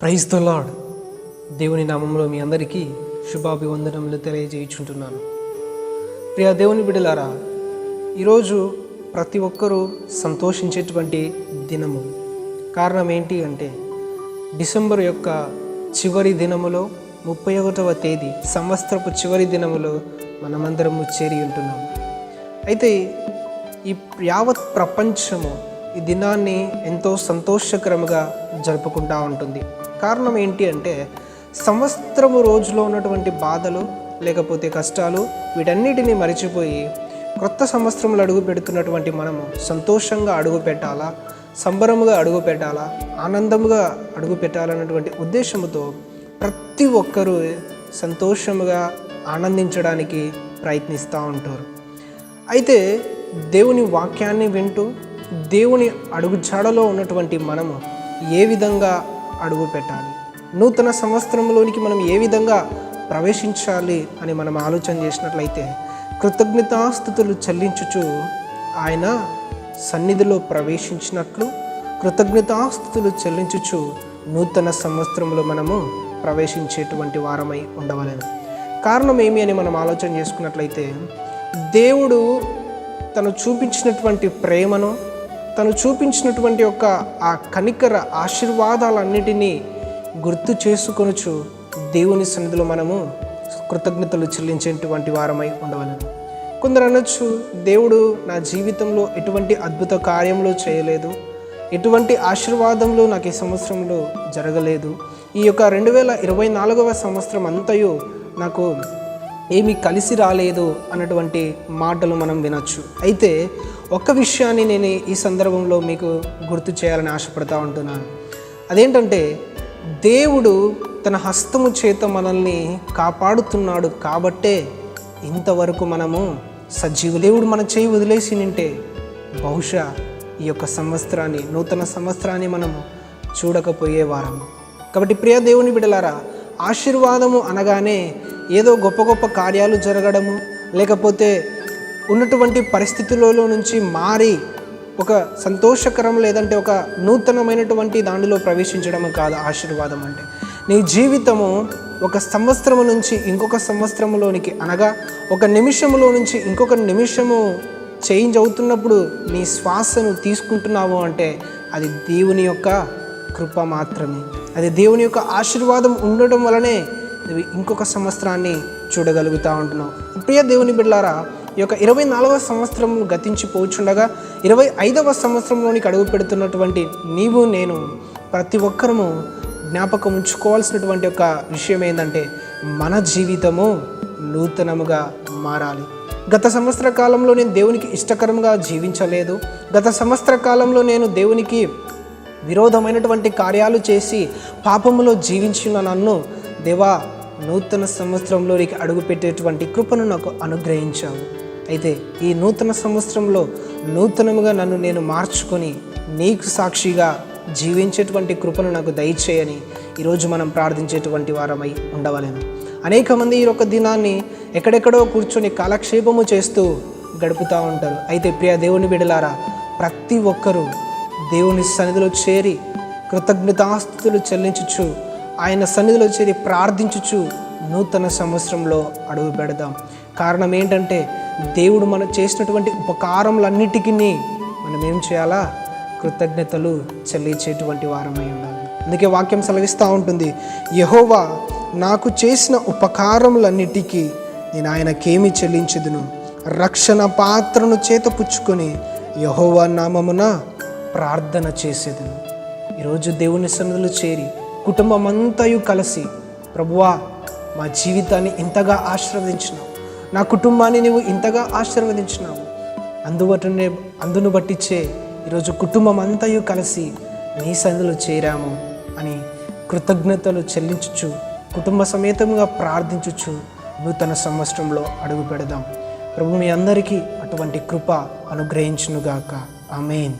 Praise the lord దేవుని నామంలో మీ అందరికీ శుభాభివందనములు తెలియజేయుచుంటున్నాను. ప్రియ దేవుని బిడ్డలారా ఈరోజు ప్రతి ఒక్కరూ సంతోషించేటువంటి దినము. కారణం ఏంటి అంటే డిసెంబర్ యొక్క చివరి దినములో ముప్పై ఒకటవ తేదీ సంవత్సరపు చివరి దినములో మనమందరము చేరి ఉంటున్నాము. అయితే ఈ యావత్ ప్రపంచము ఈ దినాన్ని ఎంతో సంతోషకరముగా జరుపుకుంటూ ఉంటుంది. కారణం ఏంటి అంటే సంవత్సరము రోజులో ఉన్నటువంటి బాధలు లేకపోతే కష్టాలు వీటన్నిటిని మరిచిపోయి క్రొత్త సంవత్సరంలో అడుగు పెడుతున్నటువంటి మనము సంతోషంగా అడుగు పెట్టాలా సంబరముగా అడుగు పెట్టాలా ఆనందముగా అడుగు పెట్టాలన్నటువంటి ఉద్దేశంతో ప్రతి ఒక్కరూ సంతోషముగా ఆనందించడానికి ప్రయత్నిస్తూ ఉంటారు. అయితే దేవుని వాక్యాన్ని వింటూ దేవుని అడుగుజాడలో ఉన్నటువంటి మనము ఏ విధంగా అడుగు పెట్టాలి నూతన సంవత్సరంలోనికి మనం ఏ విధంగా ప్రవేశించాలి అని మనం ఆలోచన చేసినట్లయితే కృతజ్ఞతాస్థుతులు చెల్లించుచు ఆయన సన్నిధిలో ప్రవేశించినట్లు కృతజ్ఞతాస్థుతులు చెల్లించుచు నూతన సంవత్సరంలో మనము ప్రవేశించేటువంటి వారమై ఉండవలను. కారణం ఏమి అని మనం ఆలోచన చేసుకున్నట్లయితే దేవుడు తను చూపించినటువంటి ప్రేమను తను చూపించినటువంటి యొక్క ఆ కనికర ఆశీర్వాదాలన్నిటినీ గుర్తు చేసుకొనుచు దేవుని సన్నిధిలో మనము కృతజ్ఞతలు చెల్లించేటువంటి వారమై ఉండవలను. కొందరు అనొచ్చు దేవుడు నా జీవితంలో ఎటువంటి అద్భుత కార్యంలో చేయలేదు. ఎటువంటి ఆశీర్వాదంలో నాకు ఈ సంవత్సరంలో జరగలేదు. ఈ యొక్క రెండు వేల ఇరవై నాలుగవ సంవత్సరం అంతయు నాకు ఏమీ కలిసి రాలేదు అన్నటువంటి మాటలు మనం వినొచ్చు. అయితే ఒక్క విషయాన్ని నేను ఈ సందర్భంలో మీకు గుర్తు చేయాలని ఆశపడతా ఉంటున్నాను. అదేంటంటే దేవుడు తన హస్తము చేత మనల్ని కాపాడుతున్నాడు కాబట్టే ఇంతవరకు మనము సజీవ దేవుడు మన చేయి వదిలేసి నింటే బహుశా ఈ యొక్క సంవత్సరాన్ని నూతన సంవత్సరాన్ని మనము చూడకపోయేవారము కాబట్టి ప్రియ దేవుని బిడలారా ఆశీర్వాదము అనగానే ఏదో గొప్ప గొప్ప కార్యాలు జరగడము లేకపోతే ఉన్నటువంటి పరిస్థితులలో నుంచి మారి ఒక సంతోషకరం లేదంటే ఒక నూతనమైనటువంటి దానిలో ప్రవేశించడం కాదు ఆశీర్వాదం అంటే. నీ జీవితము ఒక సంవత్సరము నుంచి ఇంకొక సంవత్సరంలోనికి అనగా ఒక నిమిషములో నుంచి ఇంకొక నిమిషము చేంజ్ అవుతున్నప్పుడు నీ శ్వాసను తీసుకుంటున్నావు అంటే అది దేవుని యొక్క కృప మాత్రమే. అది దేవుని యొక్క ఆశీర్వాదం ఉండడం వలనే నువ్వు ఇంకొక సంవత్సరాన్ని చూడగలుగుతూ ఉంటున్నావు. ప్రియ దేవుని బిడ్డారా ఈ యొక్క ఇరవై నాలుగవ సంవత్సరం గతించిపోచుండగా ఇరవై ఐదవ సంవత్సరంలోనికి అడుగు పెడుతున్నటువంటి నీవు నేను ప్రతి ఒక్కరము జ్ఞాపకం ఉంచుకోవాల్సినటువంటి ఒక విషయం ఏంటంటే మన జీవితము నూతనముగా మారాలి. గత సంవత్సర కాలంలో నేను దేవునికి ఇష్టకరంగా జీవించలేదు. గత సంవత్సర కాలంలో నేను దేవునికి విరోధమైనటువంటి కార్యాలు చేసి పాపములో జీవించిన నన్ను దేవా నూతన సంవత్సరంలోనికి అడుగుపెట్టేటువంటి కృపను నాకు అనుగ్రహించావు. అయితే ఈ నూతన సంవత్సరంలో నూతనముగా నన్ను నేను మార్చుకొని నీకు సాక్షిగా జీవించేటువంటి కృపను నాకు దయచేయని ఈరోజు మనం ప్రార్థించేటువంటి వారమై ఉండవలేను. అనేక మంది ఈ యొక్క దినాన్ని ఎక్కడెక్కడో కూర్చొని కాలక్షేపము చేస్తూ గడుపుతూ ఉంటారు. అయితే ప్రియ దేవుని బిడలారా ప్రతి ఒక్కరూ దేవుని సన్నిధిలో చేరి కృతజ్ఞతాస్తుతులు చెల్లించుచు ఆయన సన్నిధిలో చేరి ప్రార్థించుచు నూతన సంవత్సరంలో అడుగు పెడదాం. కారణం ఏంటంటే దేవుడు మనం చేసినటువంటి ఉపకారములన్నిటికీ మనం ఏం చేయాలా? కృతజ్ఞతలు చెల్లించేటువంటి వారమై ఉండాలి. అందుకే వాక్యం సెలవిస్తూ ఉంటుంది. యహోవా నాకు చేసిన ఉపకారములన్నిటికీ నేను ఆయనకేమి చెల్లించదును? రక్షణ పాత్రను చేతపుచ్చుకొని యహోవా నామమున ప్రార్థన చేసేదను. ఈరోజు దేవుని సన్నిధిలో చేరి కుటుంబం అంతయు కలిసి ప్రభువా మా జీవితాన్ని ఇంతగా ఆశీర్వదించినావు. నా కుటుంబాన్ని నువ్వు ఇంతగా ఆశీర్వదించినావు. అందువటనే అందును బట్టిచ్చే ఈరోజు కుటుంబం అంతయు కలిసి నీ సందులో చేరాము అని కృతజ్ఞతలు చెల్లించుచు కుటుంబ సమేతంగా ప్రార్థించుచు నూతన సంవత్సరంలో అడుగు పెడదాం. ప్రభు మీ అందరికీ అటువంటి కృప అనుగ్రహించునుగాక. ఆమెన్.